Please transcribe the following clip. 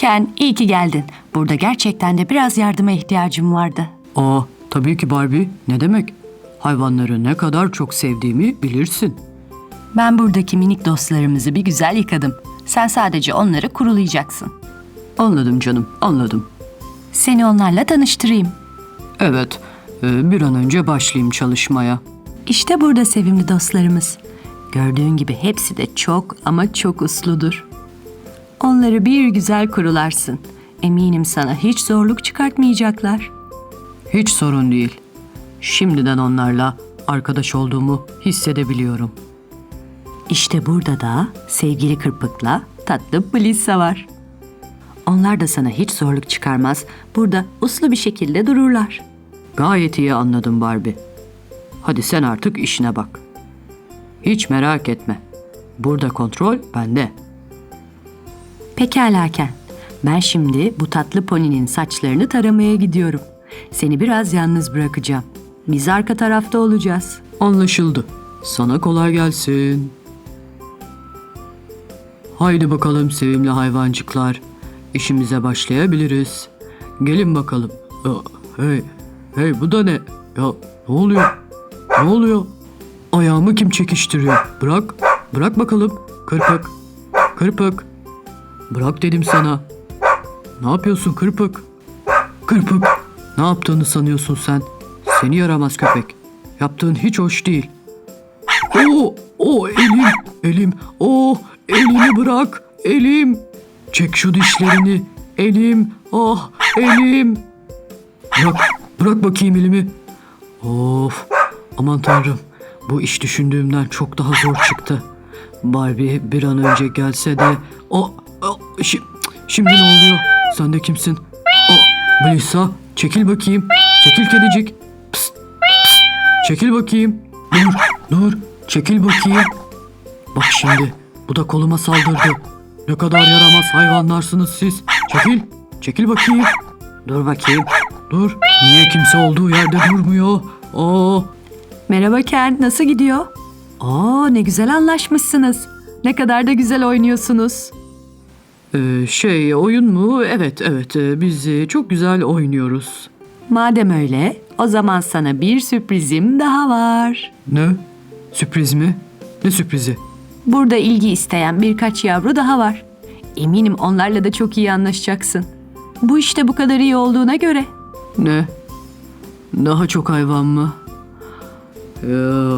Ken, iyi ki geldin. Burada gerçekten de biraz yardıma ihtiyacım vardı. Aa, tabii ki Barbie. Ne demek? Hayvanları ne kadar çok sevdiğimi bilirsin. Ben buradaki minik dostlarımızı bir güzel yıkadım. Sen sadece onları kurulayacaksın. Anladım canım, anladım. Seni onlarla tanıştırayım. Evet, e, bir an önce başlayayım çalışmaya. İşte burada sevimli dostlarımız. Gördüğün gibi hepsi de çok ama çok usludur. Onları bir güzel kurularsın. Eminim sana hiç zorluk çıkartmayacaklar. Hiç sorun değil. Şimdiden onlarla arkadaş olduğumu hissedebiliyorum. İşte burada da sevgili Kırpık'la tatlı Blissa var. Onlar da sana hiç zorluk çıkarmaz. Burada uslu bir şekilde dururlar. Gayet iyi anladım Barbie. Hadi sen artık işine bak. Hiç merak etme. Burada kontrol bende. Pekala Ken. Ben şimdi bu tatlı poninin saçlarını taramaya gidiyorum. Seni biraz yalnız bırakacağım. Biz arka tarafta olacağız. Anlaşıldı. Sana kolay gelsin. Haydi bakalım sevimli hayvancıklar. İşimize başlayabiliriz. Gelin bakalım. Ya, hey, hey bu da ne? Ya ne oluyor? Ne oluyor? Ayağımı kim çekiştiriyor? Bırak, bırak bakalım. Kırpık, kırpık. Bırak dedim sana. Ne yapıyorsun kırpık? Kırpık. Ne yaptığını sanıyorsun sen? Seni yaramaz köpek. Yaptığın hiç hoş değil. Oo, o elim, elim. O elimi bırak, elim. Çek şu dişlerini. Elim, ah elim. Bırak, bırak bakayım elimi. Of, aman tanrım. Bu iş düşündüğümden çok daha zor çıktı. Barbie bir an önce gelse de... O, şi- şimdi ne oluyor? Sen de kimsin? O, Melissa, çekil bakayım. Çekil kedicik. Psst, psst. Çekil bakayım. Dur, dur. Çekil bakayım. Bak şimdi, bu da koluma saldırdı. Ne kadar yaramaz hayvanlarsınız siz. Çekil, çekil bakayım. Dur bakayım. Dur. Niye kimse olduğu yerde durmuyor? Aa, Merhaba Ken, nasıl gidiyor? Oo, ne güzel anlaşmışsınız. Ne kadar da güzel oynuyorsunuz. Ee, şey oyun mu? Evet evet Ee, biz e, çok güzel oynuyoruz. Madem öyle, o zaman sana bir sürprizim daha var. Ne? Sürpriz mi? Ne sürprizi? Burada ilgi isteyen birkaç yavru daha var. Eminim onlarla da çok iyi anlaşacaksın. Bu işte bu kadar iyi olduğuna göre. Ne? Daha çok hayvan mı? Ya,